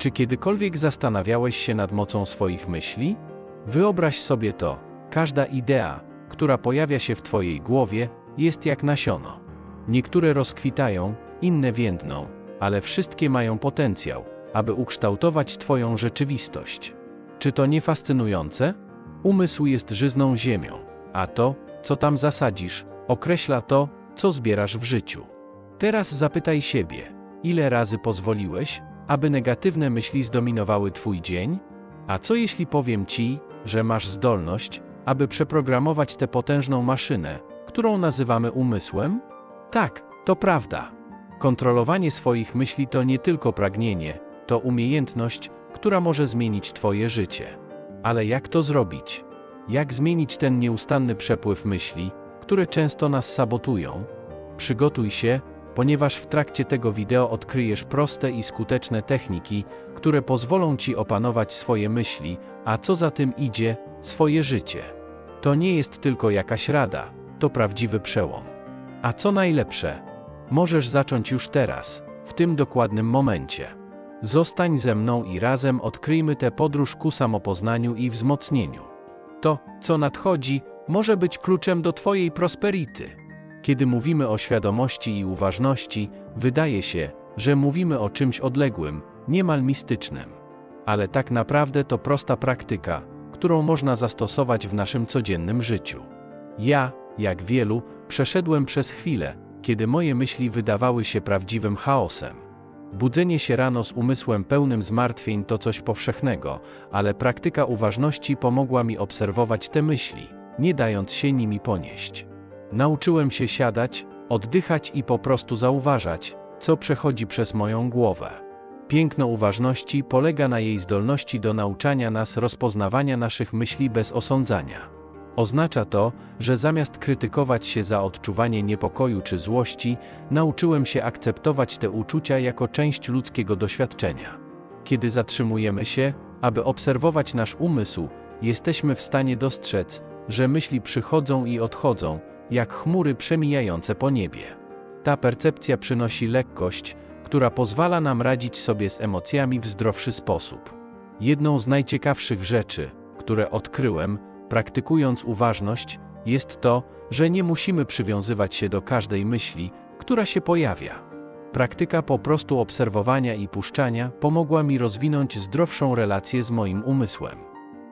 Czy kiedykolwiek zastanawiałeś się nad mocą swoich myśli? Wyobraź sobie to. Każda idea, która pojawia się w Twojej głowie, jest jak nasiono. Niektóre rozkwitają, inne więdną, ale wszystkie mają potencjał, aby ukształtować Twoją rzeczywistość. Czy to nie fascynujące? Umysł jest żyzną ziemią, a to, co tam zasadzisz, określa to, co zbierasz w życiu. Teraz zapytaj siebie, ile razy pozwoliłeś, aby negatywne myśli zdominowały Twój dzień? A co jeśli powiem Ci, że masz zdolność, aby przeprogramować tę potężną maszynę, którą nazywamy umysłem? Tak, to prawda. Kontrolowanie swoich myśli to nie tylko pragnienie, to umiejętność, która może zmienić Twoje życie. Ale jak to zrobić? Jak zmienić ten nieustanny przepływ myśli, które często nas sabotują? Przygotuj się, ponieważ w trakcie tego wideo odkryjesz proste i skuteczne techniki, które pozwolą Ci opanować swoje myśli, a co za tym idzie, swoje życie. To nie jest tylko jakaś rada, to prawdziwy przełom. A co najlepsze, możesz zacząć już teraz, w tym dokładnym momencie. Zostań ze mną i razem odkryjmy tę podróż ku samopoznaniu i wzmocnieniu. To, co nadchodzi, może być kluczem do Twojej prosperity. Kiedy mówimy o świadomości i uważności, wydaje się, że mówimy o czymś odległym, niemal mistycznym. Ale tak naprawdę to prosta praktyka, którą można zastosować w naszym codziennym życiu. Ja, jak wielu, przeszedłem przez chwilę, kiedy moje myśli wydawały się prawdziwym chaosem. Budzenie się rano z umysłem pełnym zmartwień to coś powszechnego, ale praktyka uważności pomogła mi obserwować te myśli, nie dając się nimi ponieść. Nauczyłem się siadać, oddychać i po prostu zauważać, co przechodzi przez moją głowę. Piękno uważności polega na jej zdolności do nauczania nas rozpoznawania naszych myśli bez osądzania. Oznacza to, że zamiast krytykować się za odczuwanie niepokoju czy złości, nauczyłem się akceptować te uczucia jako część ludzkiego doświadczenia. Kiedy zatrzymujemy się, aby obserwować nasz umysł, jesteśmy w stanie dostrzec, że myśli przychodzą i odchodzą, jak chmury przemijające po niebie. Ta percepcja przynosi lekkość, która pozwala nam radzić sobie z emocjami w zdrowszy sposób. Jedną z najciekawszych rzeczy, które odkryłem, praktykując uważność, jest to, że nie musimy przywiązywać się do każdej myśli, która się pojawia. Praktyka po prostu obserwowania i puszczania pomogła mi rozwinąć zdrowszą relację z moim umysłem.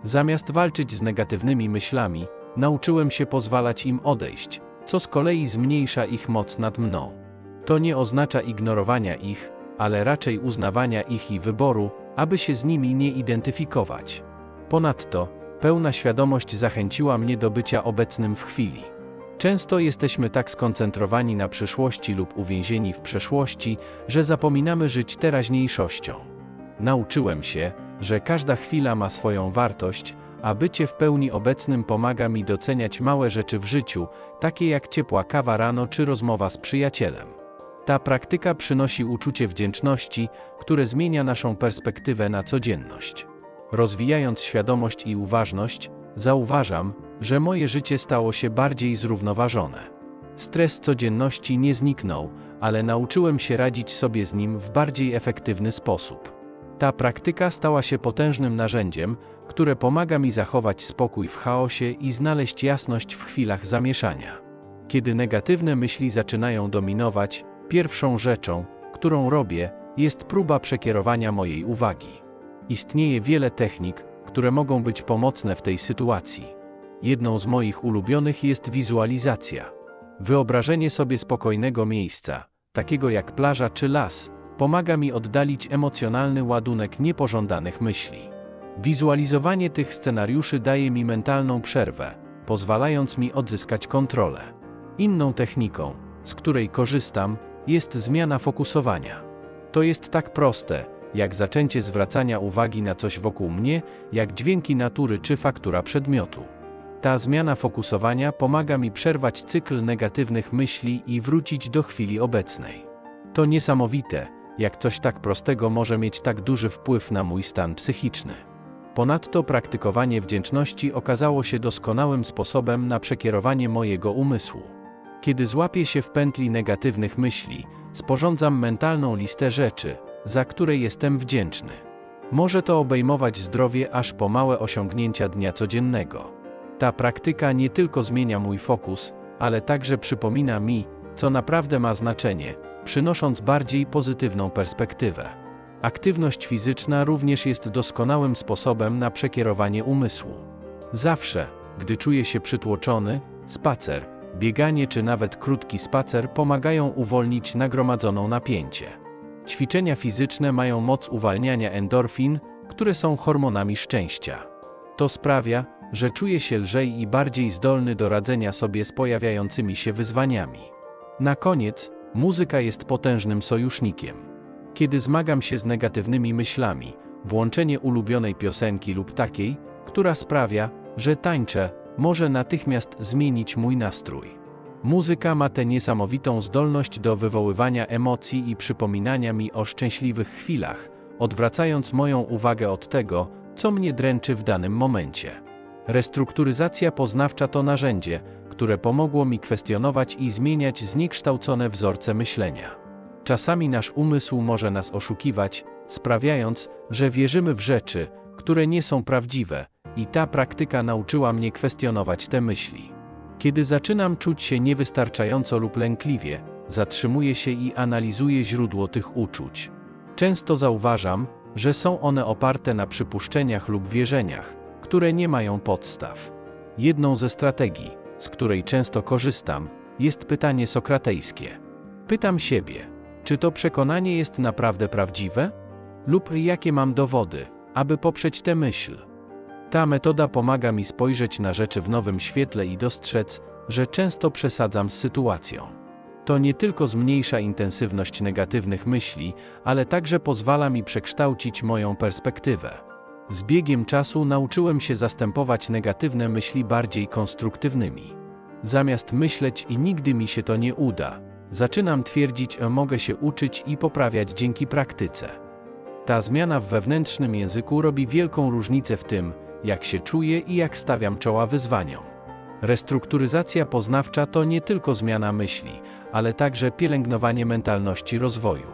Zamiast walczyć z negatywnymi myślami, nauczyłem się pozwalać im odejść, co z kolei zmniejsza ich moc nad mną. To nie oznacza ignorowania ich, ale raczej uznawania ich i wyboru, aby się z nimi nie identyfikować. Ponadto, pełna świadomość zachęciła mnie do bycia obecnym w chwili. Często jesteśmy tak skoncentrowani na przyszłości lub uwięzieni w przeszłości, że zapominamy żyć teraźniejszością. Nauczyłem się, że każda chwila ma swoją wartość, a bycie w pełni obecnym pomaga mi doceniać małe rzeczy w życiu, takie jak ciepła kawa rano czy rozmowa z przyjacielem. Ta praktyka przynosi uczucie wdzięczności, które zmienia naszą perspektywę na codzienność. Rozwijając świadomość i uważność, zauważam, że moje życie stało się bardziej zrównoważone. Stres codzienności nie zniknął, ale nauczyłem się radzić sobie z nim w bardziej efektywny sposób. Ta praktyka stała się potężnym narzędziem, które pomaga mi zachować spokój w chaosie i znaleźć jasność w chwilach zamieszania. Kiedy negatywne myśli zaczynają dominować, pierwszą rzeczą, którą robię, jest próba przekierowania mojej uwagi. Istnieje wiele technik, które mogą być pomocne w tej sytuacji. Jedną z moich ulubionych jest wizualizacja. Wyobrażenie sobie spokojnego miejsca, takiego jak plaża czy las, pomaga mi oddalić emocjonalny ładunek niepożądanych myśli. Wizualizowanie tych scenariuszy daje mi mentalną przerwę, pozwalając mi odzyskać kontrolę. Inną techniką, z której korzystam, jest zmiana fokusowania. To jest tak proste, jak zaczęcie zwracania uwagi na coś wokół mnie, jak dźwięki natury czy faktura przedmiotu. Ta zmiana fokusowania pomaga mi przerwać cykl negatywnych myśli i wrócić do chwili obecnej. To niesamowite, jak coś tak prostego może mieć tak duży wpływ na mój stan psychiczny. Ponadto praktykowanie wdzięczności okazało się doskonałym sposobem na przekierowanie mojego umysłu. Kiedy złapię się w pętli negatywnych myśli, sporządzam mentalną listę rzeczy, za które jestem wdzięczny. Może to obejmować zdrowie aż po małe osiągnięcia dnia codziennego. Ta praktyka nie tylko zmienia mój fokus, ale także przypomina mi, co naprawdę ma znaczenie, przynosząc bardziej pozytywną perspektywę. Aktywność fizyczna również jest doskonałym sposobem na przekierowanie umysłu. Zawsze, gdy czuję się przytłoczony, spacer, bieganie czy nawet krótki spacer pomagają uwolnić nagromadzoną napięcie. Ćwiczenia fizyczne mają moc uwalniania endorfin, które są hormonami szczęścia. To sprawia, że czuję się lżej i bardziej zdolny do radzenia sobie z pojawiającymi się wyzwaniami. Na koniec, muzyka jest potężnym sojusznikiem. Kiedy zmagam się z negatywnymi myślami, włączenie ulubionej piosenki lub takiej, która sprawia, że tańczę, może natychmiast zmienić mój nastrój. Muzyka ma tę niesamowitą zdolność do wywoływania emocji i przypominania mi o szczęśliwych chwilach, odwracając moją uwagę od tego, co mnie dręczy w danym momencie. Restrukturyzacja poznawcza to narzędzie, które pomogło mi kwestionować i zmieniać zniekształcone wzorce myślenia. Czasami nasz umysł może nas oszukiwać, sprawiając, że wierzymy w rzeczy, które nie są prawdziwe, i ta praktyka nauczyła mnie kwestionować te myśli. Kiedy zaczynam czuć się niewystarczająco lub lękliwie, zatrzymuję się i analizuję źródło tych uczuć. Często zauważam, że są one oparte na przypuszczeniach lub wierzeniach, które nie mają podstaw. Jedną ze strategii, z której często korzystam, jest pytanie sokratejskie. Pytam siebie, czy to przekonanie jest naprawdę prawdziwe? Lub jakie mam dowody, aby poprzeć tę myśl? Ta metoda pomaga mi spojrzeć na rzeczy w nowym świetle i dostrzec, że często przesadzam z sytuacją. To nie tylko zmniejsza intensywność negatywnych myśli, ale także pozwala mi przekształcić moją perspektywę. Z biegiem czasu nauczyłem się zastępować negatywne myśli bardziej konstruktywnymi. Zamiast myśleć i nigdy mi się to nie uda, zaczynam twierdzić, że mogę się uczyć i poprawiać dzięki praktyce. Ta zmiana w wewnętrznym języku robi wielką różnicę w tym, jak się czuję i jak stawiam czoła wyzwaniom. Restrukturyzacja poznawcza to nie tylko zmiana myśli, ale także pielęgnowanie mentalności rozwoju.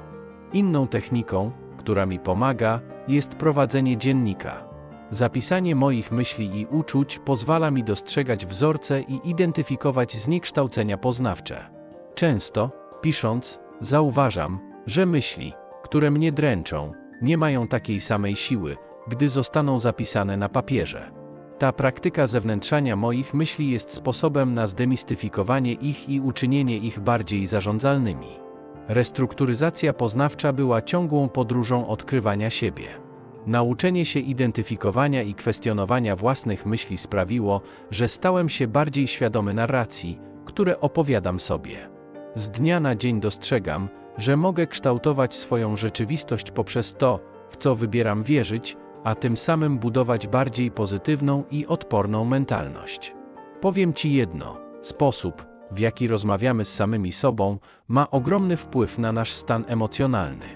Inną techniką, która mi pomaga, jest prowadzenie dziennika. Zapisanie moich myśli i uczuć pozwala mi dostrzegać wzorce i identyfikować zniekształcenia poznawcze. Często, pisząc, zauważam, że myśli, które mnie dręczą, nie mają takiej samej siły, gdy zostaną zapisane na papierze. Ta praktyka zewnętrzania moich myśli jest sposobem na zdemistyfikowanie ich i uczynienie ich bardziej zarządzalnymi. Restrukturyzacja poznawcza była ciągłą podróżą odkrywania siebie. Nauczenie się identyfikowania i kwestionowania własnych myśli sprawiło, że stałem się bardziej świadomy narracji, które opowiadam sobie. Z dnia na dzień dostrzegam, że mogę kształtować swoją rzeczywistość poprzez to, w co wybieram wierzyć, a tym samym budować bardziej pozytywną i odporną mentalność. Powiem Ci jedno: sposób, w jaki rozmawiamy z samymi sobą, ma ogromny wpływ na nasz stan emocjonalny.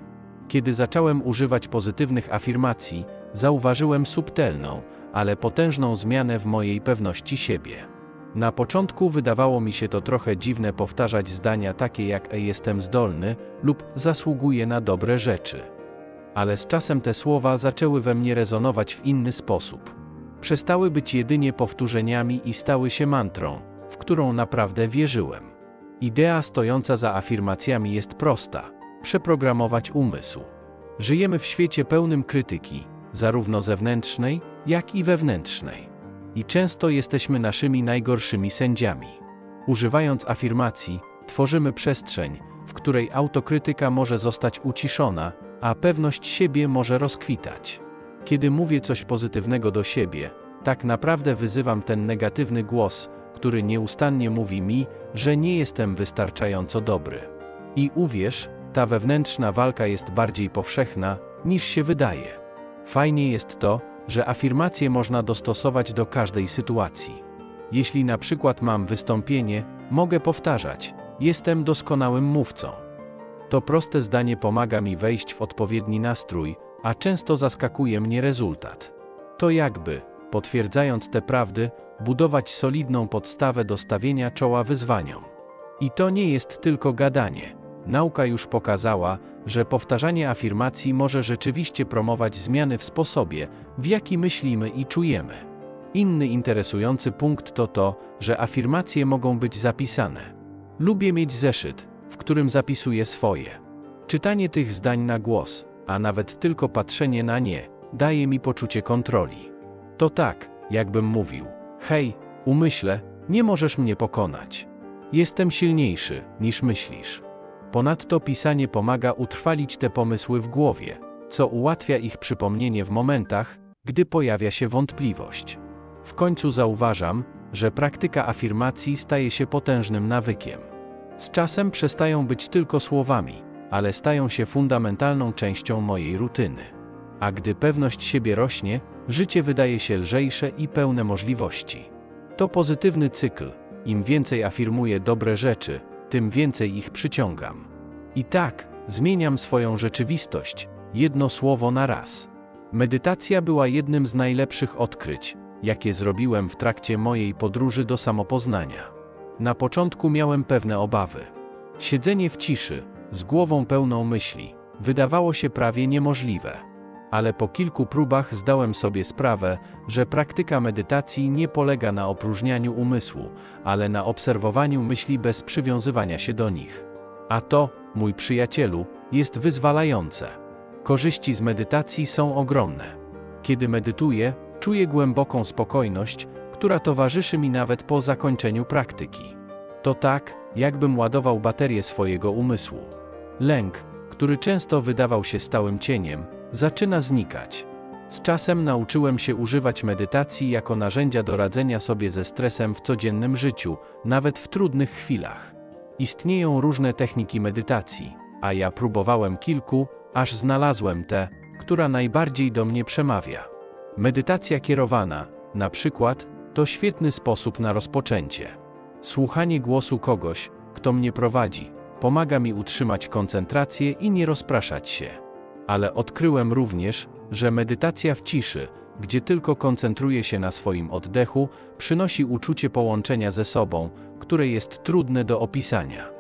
Kiedy zacząłem używać pozytywnych afirmacji, zauważyłem subtelną, ale potężną zmianę w mojej pewności siebie. Na początku wydawało mi się to trochę dziwne powtarzać zdania takie jak "Ej, jestem zdolny lub zasługuję na dobre rzeczy. Ale z czasem te słowa zaczęły we mnie rezonować w inny sposób. Przestały być jedynie powtórzeniami i stały się mantrą, w którą naprawdę wierzyłem. Idea stojąca za afirmacjami jest prosta: przeprogramować umysł. Żyjemy w świecie pełnym krytyki, zarówno zewnętrznej, jak i wewnętrznej. I często jesteśmy naszymi najgorszymi sędziami. Używając afirmacji, tworzymy przestrzeń, w której autokrytyka może zostać uciszona, a pewność siebie może rozkwitać. Kiedy mówię coś pozytywnego do siebie, tak naprawdę wyzywam ten negatywny głos, który nieustannie mówi mi, że nie jestem wystarczająco dobry. I uwierz, ta wewnętrzna walka jest bardziej powszechna, niż się wydaje. Fajnie jest to, że afirmacje można dostosować do każdej sytuacji. Jeśli na przykład mam wystąpienie, mogę powtarzać: Jestem doskonałym mówcą. To proste zdanie pomaga mi wejść w odpowiedni nastrój, a często zaskakuje mnie rezultat. To jakby, potwierdzając te prawdy, budować solidną podstawę do stawienia czoła wyzwaniom. I to nie jest tylko gadanie. Nauka już pokazała, że powtarzanie afirmacji może rzeczywiście promować zmiany w sposobie, w jaki myślimy i czujemy. Inny interesujący punkt to to, że afirmacje mogą być zapisane. Lubię mieć zeszyt, w którym zapisuję swoje. Czytanie tych zdań na głos, a nawet tylko patrzenie na nie, daje mi poczucie kontroli. To tak, jakbym mówił: Hej, umyśle, nie możesz mnie pokonać. Jestem silniejszy, niż myślisz. Ponadto pisanie pomaga utrwalić te pomysły w głowie, co ułatwia ich przypomnienie w momentach, gdy pojawia się wątpliwość. W końcu zauważam, że praktyka afirmacji staje się potężnym nawykiem. Z czasem przestają być tylko słowami, ale stają się fundamentalną częścią mojej rutyny. A gdy pewność siebie rośnie, życie wydaje się lżejsze i pełne możliwości. To pozytywny cykl. Im więcej afirmuję dobre rzeczy, tym więcej ich przyciągam. I tak, zmieniam swoją rzeczywistość, jedno słowo na raz. Medytacja była jednym z najlepszych odkryć, jakie zrobiłem w trakcie mojej podróży do samopoznania. Na początku miałem pewne obawy. Siedzenie w ciszy, z głową pełną myśli, wydawało się prawie niemożliwe. Ale po kilku próbach zdałem sobie sprawę, że praktyka medytacji nie polega na opróżnianiu umysłu, ale na obserwowaniu myśli bez przywiązywania się do nich. A to, mój przyjacielu, jest wyzwalające. Korzyści z medytacji są ogromne. Kiedy medytuję, czuję głęboką spokojność, która towarzyszy mi nawet po zakończeniu praktyki. To tak, jakbym ładował baterię swojego umysłu. Lęk, który często wydawał się stałym cieniem, zaczyna znikać. Z czasem nauczyłem się używać medytacji jako narzędzia do radzenia sobie ze stresem w codziennym życiu, nawet w trudnych chwilach. Istnieją różne techniki medytacji, a ja próbowałem kilku, aż znalazłem tę, która najbardziej do mnie przemawia. Medytacja kierowana, na przykład, to świetny sposób na rozpoczęcie. Słuchanie głosu kogoś, kto mnie prowadzi, pomaga mi utrzymać koncentrację i nie rozpraszać się. Ale odkryłem również, że medytacja w ciszy, gdzie tylko koncentruję się na swoim oddechu, przynosi uczucie połączenia ze sobą, które jest trudne do opisania.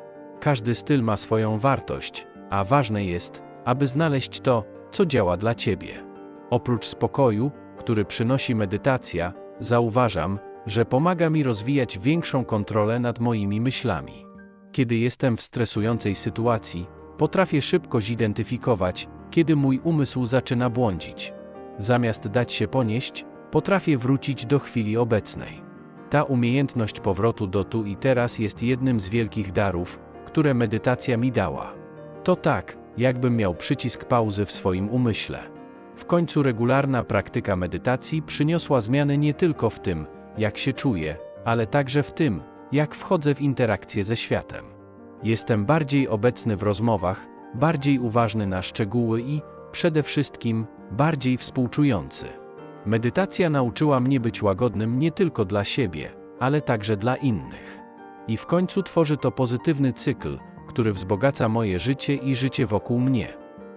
Każdy styl ma swoją wartość, a ważne jest, aby znaleźć to, co działa dla ciebie. Oprócz spokoju, który przynosi medytacja, zauważam, że pomaga mi rozwijać większą kontrolę nad moimi myślami. Kiedy jestem w stresującej sytuacji, potrafię szybko zidentyfikować, kiedy mój umysł zaczyna błądzić. Zamiast dać się ponieść, potrafię wrócić do chwili obecnej. Ta umiejętność powrotu do tu i teraz jest jednym z wielkich darów, które medytacja mi dała. To tak, jakbym miał przycisk pauzy w swoim umyśle. W końcu regularna praktyka medytacji przyniosła zmiany nie tylko w tym, jak się czuję, ale także w tym, jak wchodzę w interakcję ze światem. Jestem bardziej obecny w rozmowach, bardziej uważny na szczegóły i, przede wszystkim, bardziej współczujący. Medytacja nauczyła mnie być łagodnym nie tylko dla siebie, ale także dla innych. I w końcu tworzy to pozytywny cykl, który wzbogaca moje życie i życie wokół mnie.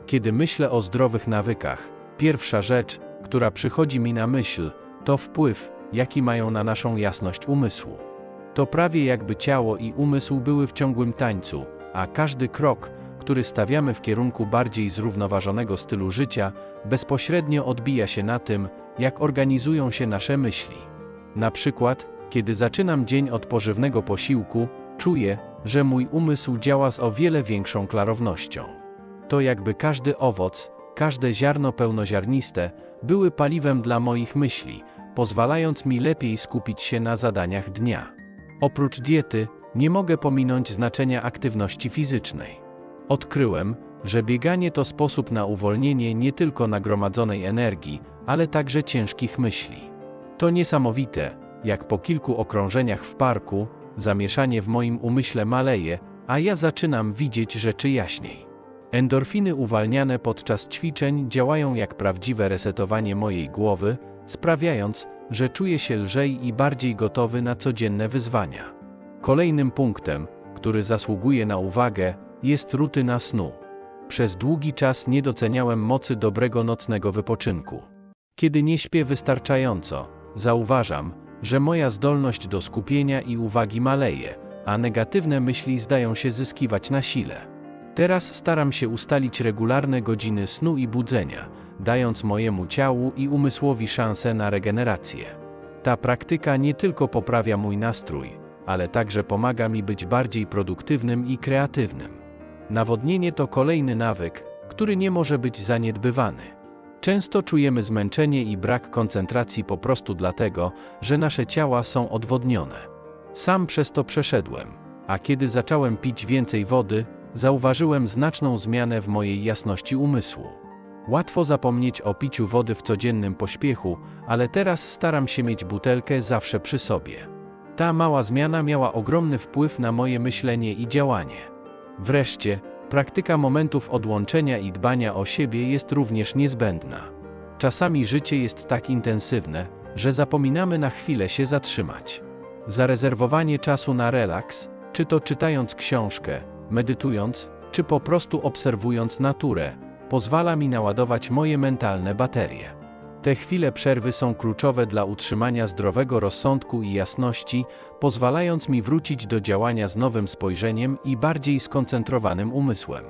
Kiedy myślę o zdrowych nawykach, pierwsza rzecz, która przychodzi mi na myśl, to wpływ, jaki mają na naszą jasność umysłu. To prawie jakby ciało i umysł były w ciągłym tańcu, a każdy krok, który stawiamy w kierunku bardziej zrównoważonego stylu życia, bezpośrednio odbija się na tym, jak organizują się nasze myśli. Na przykład, kiedy zaczynam dzień od pożywnego posiłku, czuję, że mój umysł działa z o wiele większą klarownością. To jakby każdy owoc, każde ziarno pełnoziarniste, były paliwem dla moich myśli, pozwalając mi lepiej skupić się na zadaniach dnia. Oprócz diety, nie mogę pominąć znaczenia aktywności fizycznej. Odkryłem, że bieganie to sposób na uwolnienie nie tylko nagromadzonej energii, ale także ciężkich myśli. To niesamowite, jak po kilku okrążeniach w parku, zamieszanie w moim umyśle maleje, a ja zaczynam widzieć rzeczy jaśniej. Endorfiny uwalniane podczas ćwiczeń działają jak prawdziwe resetowanie mojej głowy, sprawiając, że czuję się lżej i bardziej gotowy na codzienne wyzwania. Kolejnym punktem, który zasługuje na uwagę, jest rutyna snu. Przez długi czas nie doceniałem mocy dobrego nocnego wypoczynku. Kiedy nie śpię wystarczająco, zauważam, że moja zdolność do skupienia i uwagi maleje, a negatywne myśli zdają się zyskiwać na sile. Teraz staram się ustalić regularne godziny snu i budzenia, dając mojemu ciału i umysłowi szansę na regenerację. Ta praktyka nie tylko poprawia mój nastrój, ale także pomaga mi być bardziej produktywnym i kreatywnym. Nawodnienie to kolejny nawyk, który nie może być zaniedbywany. Często czujemy zmęczenie i brak koncentracji po prostu dlatego, że nasze ciała są odwodnione. Sam przez to przeszedłem, a kiedy zacząłem pić więcej wody, zauważyłem znaczną zmianę w mojej jasności umysłu. Łatwo zapomnieć o piciu wody w codziennym pośpiechu, ale teraz staram się mieć butelkę zawsze przy sobie. Ta mała zmiana miała ogromny wpływ na moje myślenie i działanie. Wreszcie, praktyka momentów odłączenia i dbania o siebie jest również niezbędna. Czasami życie jest tak intensywne, że zapominamy na chwilę się zatrzymać. Zarezerwowanie czasu na relaks, czy to czytając książkę, medytując, czy po prostu obserwując naturę, pozwala mi naładować moje mentalne baterie. Te chwile przerwy są kluczowe dla utrzymania zdrowego rozsądku i jasności, pozwalając mi wrócić do działania z nowym spojrzeniem i bardziej skoncentrowanym umysłem.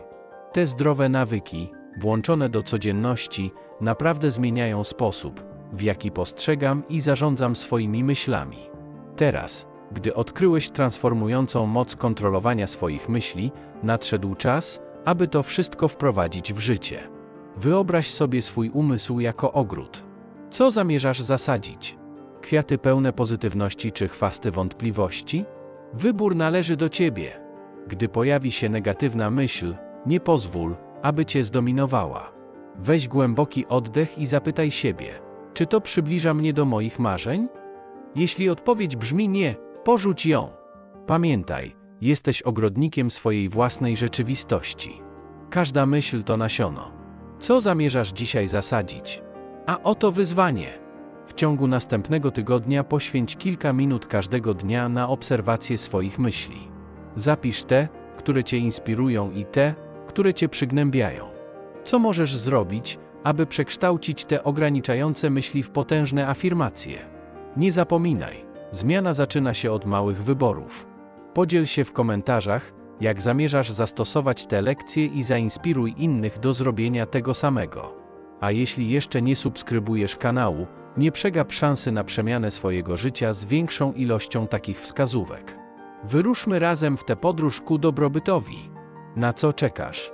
Te zdrowe nawyki, włączone do codzienności, naprawdę zmieniają sposób, w jaki postrzegam i zarządzam swoimi myślami. Teraz, gdy odkryłeś transformującą moc kontrolowania swoich myśli, nadszedł czas, aby to wszystko wprowadzić w życie. Wyobraź sobie swój umysł jako ogród. Co zamierzasz zasadzić? Kwiaty pełne pozytywności czy chwasty wątpliwości? Wybór należy do ciebie. Gdy pojawi się negatywna myśl, nie pozwól, aby cię zdominowała. Weź głęboki oddech i zapytaj siebie, czy to przybliża mnie do moich marzeń? Jeśli odpowiedź brzmi nie, porzuć ją. Pamiętaj, jesteś ogrodnikiem swojej własnej rzeczywistości. Każda myśl to nasiono. Co zamierzasz dzisiaj zasadzić? A oto wyzwanie. W ciągu następnego tygodnia poświęć kilka minut każdego dnia na obserwację swoich myśli. Zapisz te, które cię inspirują i te, które cię przygnębiają. Co możesz zrobić, aby przekształcić te ograniczające myśli w potężne afirmacje? Nie zapominaj, zmiana zaczyna się od małych wyborów. Podziel się w komentarzach, jak zamierzasz zastosować te lekcje i zainspiruj innych do zrobienia tego samego. A jeśli jeszcze nie subskrybujesz kanału, nie przegap szansy na przemianę swojego życia z większą ilością takich wskazówek. Wyruszmy razem w tę podróż ku dobrobytowi. Na co czekasz?